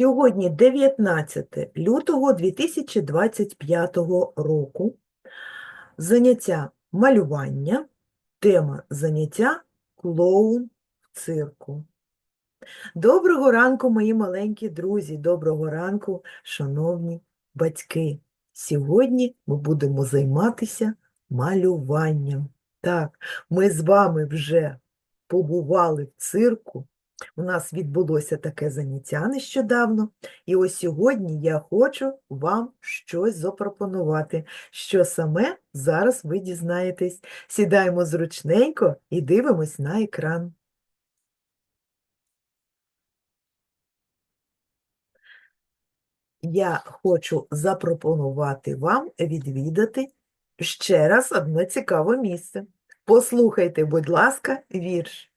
Сьогодні 19 лютого 2025 року. Заняття малювання, тема заняття клоун в цирку. Доброго ранку, мої маленькі друзі, доброго ранку, шановні батьки. Сьогодні ми будемо займатися малюванням. Так, ми з вами вже побували в цирку. У нас відбулося таке заняття нещодавно, і ось сьогодні я хочу вам щось запропонувати, що саме зараз ви дізнаєтесь. Сідаємо зручненько і дивимось на екран. Я хочу запропонувати вам відвідати ще раз одне цікаве місце. Послухайте, будь ласка, вірш.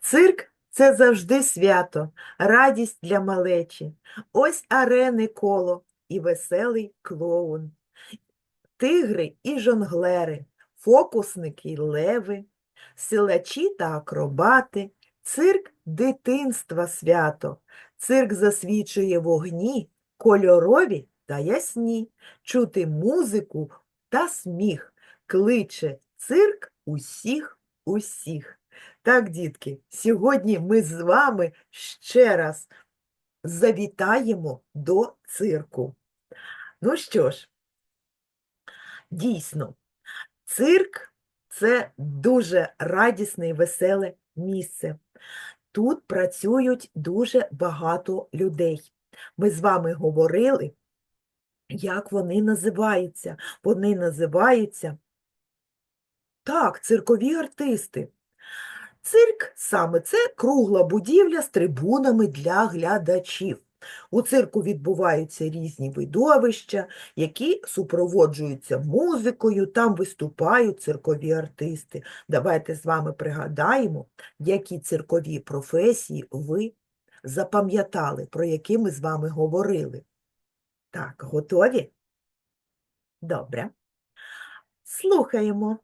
Цирк це завжди свято, радість для малечі. Ось арени коло і веселий клоун. Тигри і жонглери, фокусники й леви, силачі та акробати, цирк дитинства свято. Цирк засвічує вогні, кольорові та ясні, чути музику та сміх, кличе цирк усіх усіх. Так, дітки, сьогодні ми з вами ще раз завітаємо до цирку. Ну що ж, дійсно, цирк це дуже радісне і веселе місце. Тут працюють дуже багато людей. Ми з вами говорили, як вони називаються. Вони називаються так, циркові артисти. Цирк саме це кругла будівля з трибунами для глядачів. У цирку відбуваються різні видовища, які супроводжуються музикою, там виступають циркові артисти. Давайте з вами пригадаємо, які циркові професії ви запам'ятали, про які ми з вами говорили. Так, готові? Добре. Слухаємо. Е,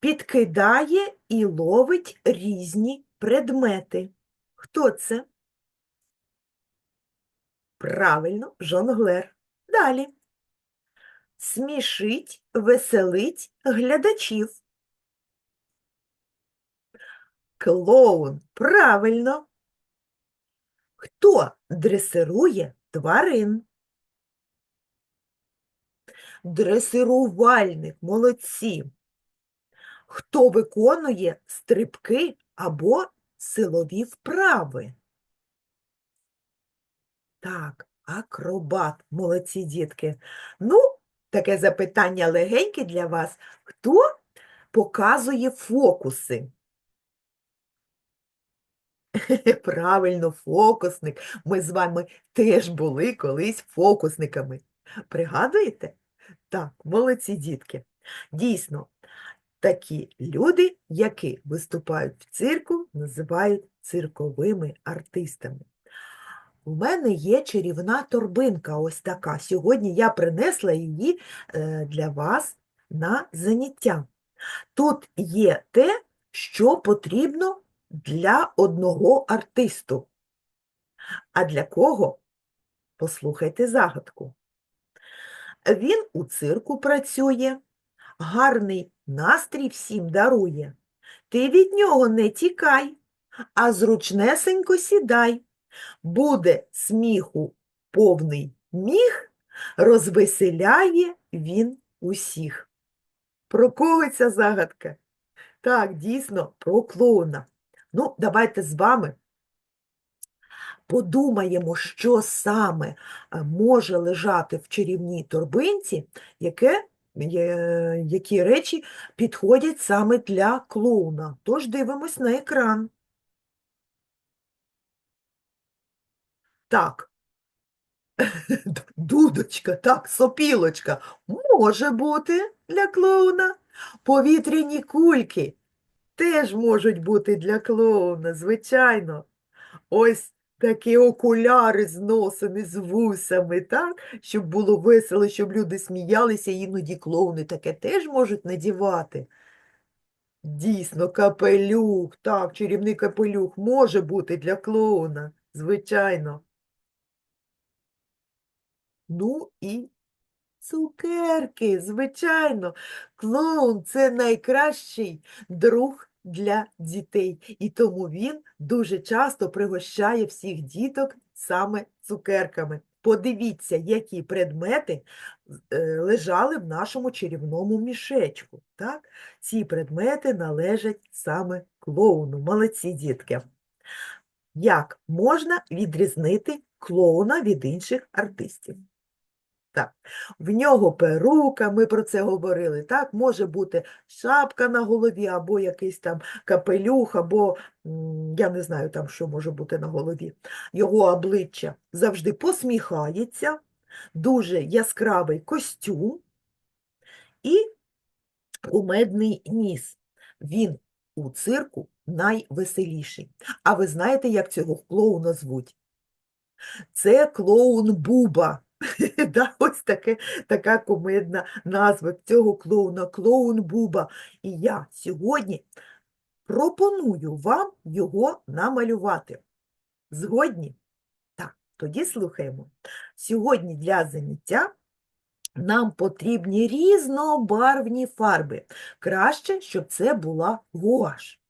підкидає і ловить різні предмети. Хто це? Правильно, жонглер. Далі. Смішить, веселить глядачів. Клоун. Правильно. Хто дресирує тварин? Дресирувальник, молодці. Хто виконує стрибки або силові вправи? Так, акробат, молодці дітки. Ну, таке запитання легеньке для вас. Хто показує фокуси? Правильно, фокусник. Ми з вами теж були колись фокусниками. Пригадуєте? Так, молодці дітки. Дійсно, такі люди, які виступають в цирку, називають цирковими артистами. У мене є чарівна торбинка ось така. Сьогодні я принесла її е, для вас на заняття. Тут є те, що потрібно для одного артисту. А для кого? Послухайте загадку. Він у цирку працює, гарний настрій всім дарує. Ти від нього не тікай, а зручнесенько сідай. Буде сміху повний міг, розвеселяє він усіх. Про кого ця загадка? Так, дійсно, про клоуна. Ну, давайте з вами подумаємо, що саме е, може лежати в чарівній торбинці, яке, які речі підходять саме для клоуна. Тож дивимось на екран. Так. Дудочка, так, сопілочка. Може бути для клоуна. Повітряні кульки теж можуть бути для клоуна, звичайно. Ось такі окуляри з носом і з вусами, так? Щоб було весело, щоб люди сміялися, іноді клоуни таке теж можуть надівати. Дійсно, капелюх, так, чарівний капелюх може бути для клоуна, звичайно. Ну і цукерки, звичайно. Клоун це найкращий друг для дітей, і тому він дуже часто пригощає всіх діток саме цукерками. Подивіться, які предмети е, лежали в нашому чарівному мішечку. Так? Ці предмети належать саме клоуну. Молодці дітки. Як можна відрізнити клоуна від інших артистів? Так, в нього перука, ми про це говорили, так, може бути шапка на голові, або якийсь там капелюх, або я не знаю там, що може бути на голові. Його обличчя завжди посміхається, дуже яскравий костюм і кумедний ніс. Він у цирку найвеселіший. А ви знаєте, як цього клоуна звуть? Це клоун Буба. Да, ось таке, така кумедна назва цього клоуна клоун Буба. І я сьогодні пропоную вам його намалювати. Згодні? Так, тоді слухаємо. Сьогодні для заняття нам потрібні різнобарвні фарби. Краще, щоб це була гуаш.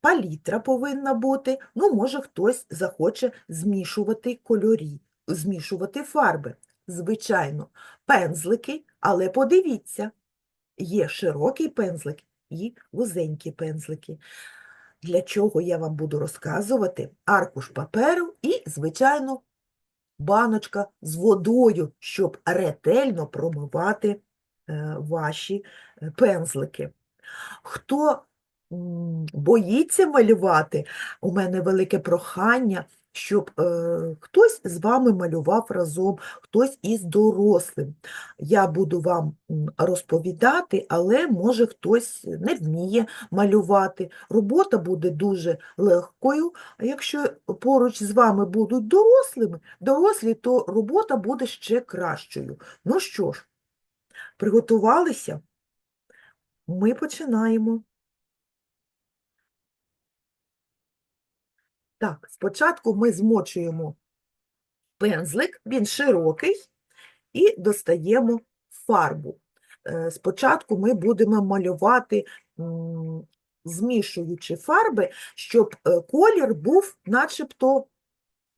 Палітра повинна бути, ну, може, хтось захоче змішувати кольорі, змішувати фарби. Звичайно, пензлики, але подивіться, є широкий пензлик і вузенькі пензлики. Для чого я вам буду розказувати? Аркуш паперу і, звичайно, баночка з водою, щоб ретельно промивати е, ваші е, пензлики. Хто боїться малювати, у мене велике прохання, щоб е, хтось з вами малював разом, хтось із дорослим. Я буду вам розповідати, але може хтось не вміє малювати. Робота буде дуже легкою, а якщо поруч з вами будуть дорослими, дорослі, то робота буде ще кращою. Ну що ж, приготувалися? Ми починаємо. Так, спочатку ми змочуємо пензлик, він широкий, і достаємо фарбу. Е, Спочатку ми будемо малювати, змішуючи фарби, щоб е, колір був начебто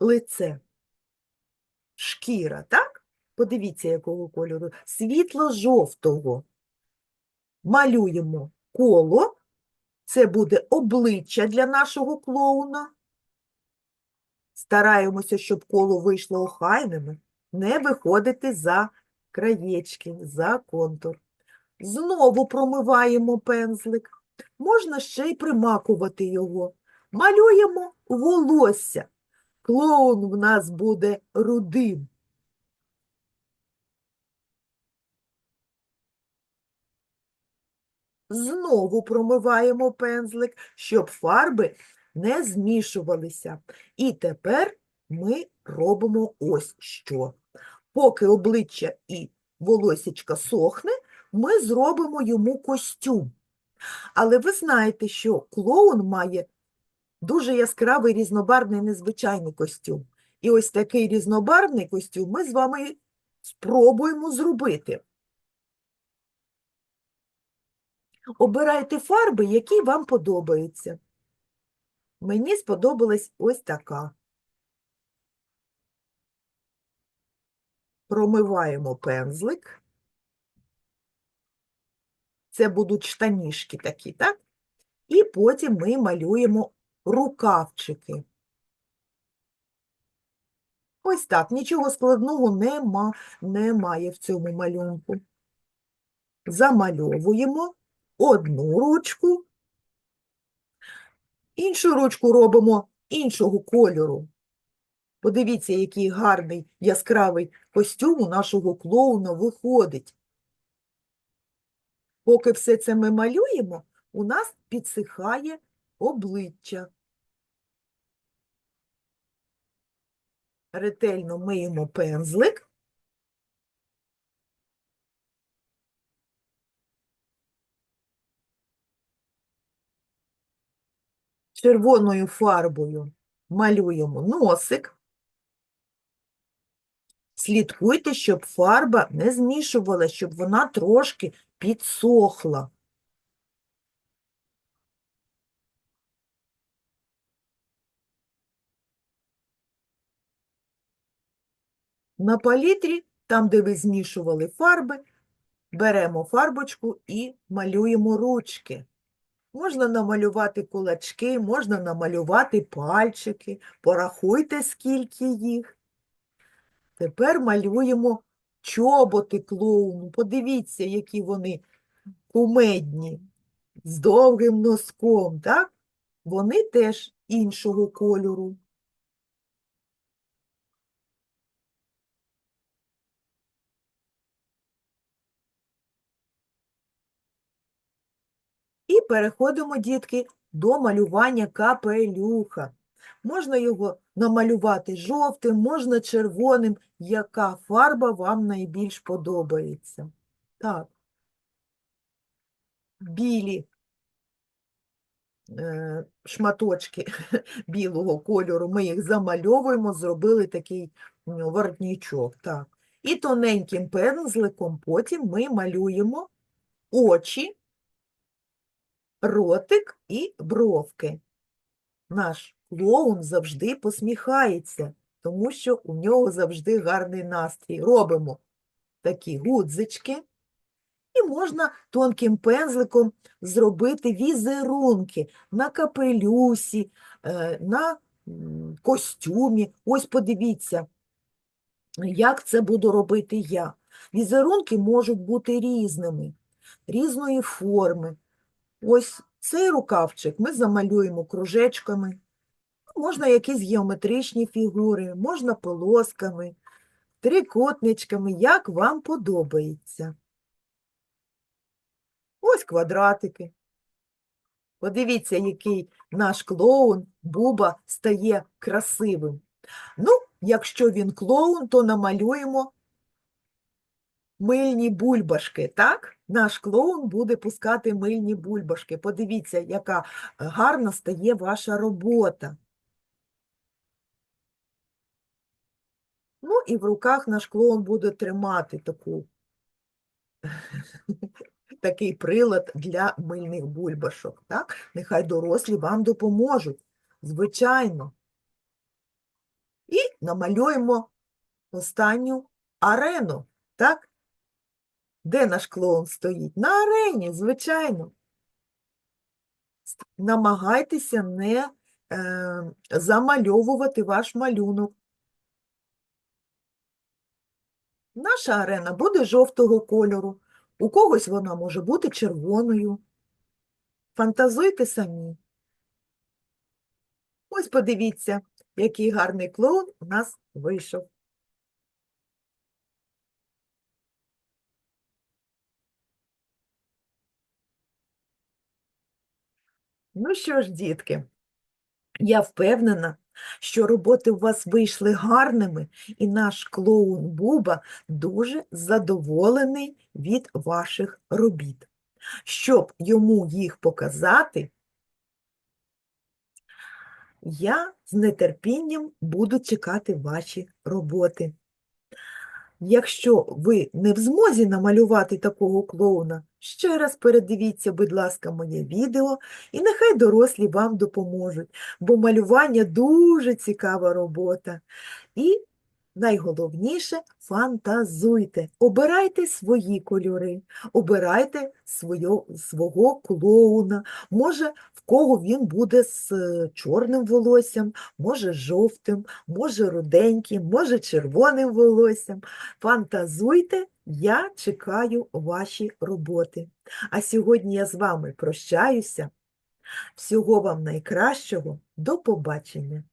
лице, шкіра, так? Подивіться, якого кольору. Світло-жовтого. Малюємо коло, це буде обличчя для нашого клоуна. Стараємося, щоб коло вийшло охайними, не виходити за краєчки, за контур. Знову промиваємо пензлик. Можна ще й примакувати його. Малюємо волосся. Клоун в нас буде рудим. Знову промиваємо пензлик, щоб фарби не змішувалися. І тепер ми робимо ось що. Поки обличчя і волосічка сохне, ми зробимо йому костюм. Але ви знаєте, що клоун має дуже яскравий різнобарвний незвичайний костюм. І ось такий різнобарвний костюм ми з вами спробуємо зробити. Обирайте фарби, які вам подобаються. Мені сподобалась ось така. Промиваємо пензлик. Це будуть штанішки такі, так? І потім ми малюємо рукавчики. Ось так, нічого складного нема, немає в цьому малюнку. Замальовуємо одну ручку, іншу ручку робимо іншого кольору. Подивіться, який гарний яскравий костюм у нашого клоуна виходить. Поки все це ми малюємо, у нас підсихає обличчя. Ретельно миємо пензлик. Червоною фарбою малюємо носик. Слідкуйте, щоб фарба не змішувала, щоб вона трошки підсохла. На палітрі, там, де ви змішували фарби, беремо фарбочку і малюємо ручки. Можна намалювати кулачки, можна намалювати пальчики. Порахуйте, скільки їх. Тепер малюємо чоботи клоуну. Подивіться, які вони кумедні, з довгим носком, так? Вони теж іншого кольору. І переходимо, дітки, до малювання капелюха. Можна його намалювати жовтим, можна червоним, яка фарба вам найбільш подобається. Так. Білі е, шматочки білого кольору, ми їх замальовуємо, зробили такий воротничок. Так. І тоненьким пензликом потім ми малюємо очі, ротик і бровки. Наш клоун завжди посміхається, тому що у нього завжди гарний настрій. Робимо такі гудзички, і можна тонким пензликом зробити візерунки на капелюсі, е, на костюмі. Ось подивіться, як це буду робити я. Візерунки можуть бути різними, різної форми. Ось цей рукавчик ми замалюємо кружечками. Можна якісь геометричні фігури, можна полосками, трикутничками, як вам подобається. Ось квадратики. Подивіться, який наш клоун Буба стає красивим. Ну, якщо він клоун, то намалюємо мильні бульбашки, так? Наш клоун буде пускати мильні бульбашки. Подивіться, яка е, гарна стає ваша робота. Ну і в руках наш клоун буде тримати таку, такий прилад для мильних бульбашок. Так? Нехай дорослі вам допоможуть, звичайно. І намалюємо останню арену, так? Де наш клоун стоїть? На арені, звичайно. Намагайтеся не е, замальовувати ваш малюнок. Наша арена буде жовтого кольору, у когось вона може бути червоною. Фантазуйте самі. Ось подивіться, який гарний клоун у нас вийшов. Ну що ж, дітки, я впевнена, що роботи у вас вийшли гарними, і наш клоун Буба дуже задоволений від ваших робіт. Щоб йому їх показати, я з нетерпінням буду чекати ваші роботи. Якщо ви не в змозі намалювати такого клоуна, ще раз передивіться, будь ласка, моє відео, і нехай дорослі вам допоможуть, бо малювання дуже цікава робота. І найголовніше фантазуйте, обирайте свої кольори, обирайте свою, свого клоуна. Може, в кого він буде з е, чорним волоссям, може жовтим, може руденьким, може червоним волоссям. Фантазуйте, я чекаю ваші роботи. А сьогодні я з вами прощаюся. Всього вам найкращого. До побачення!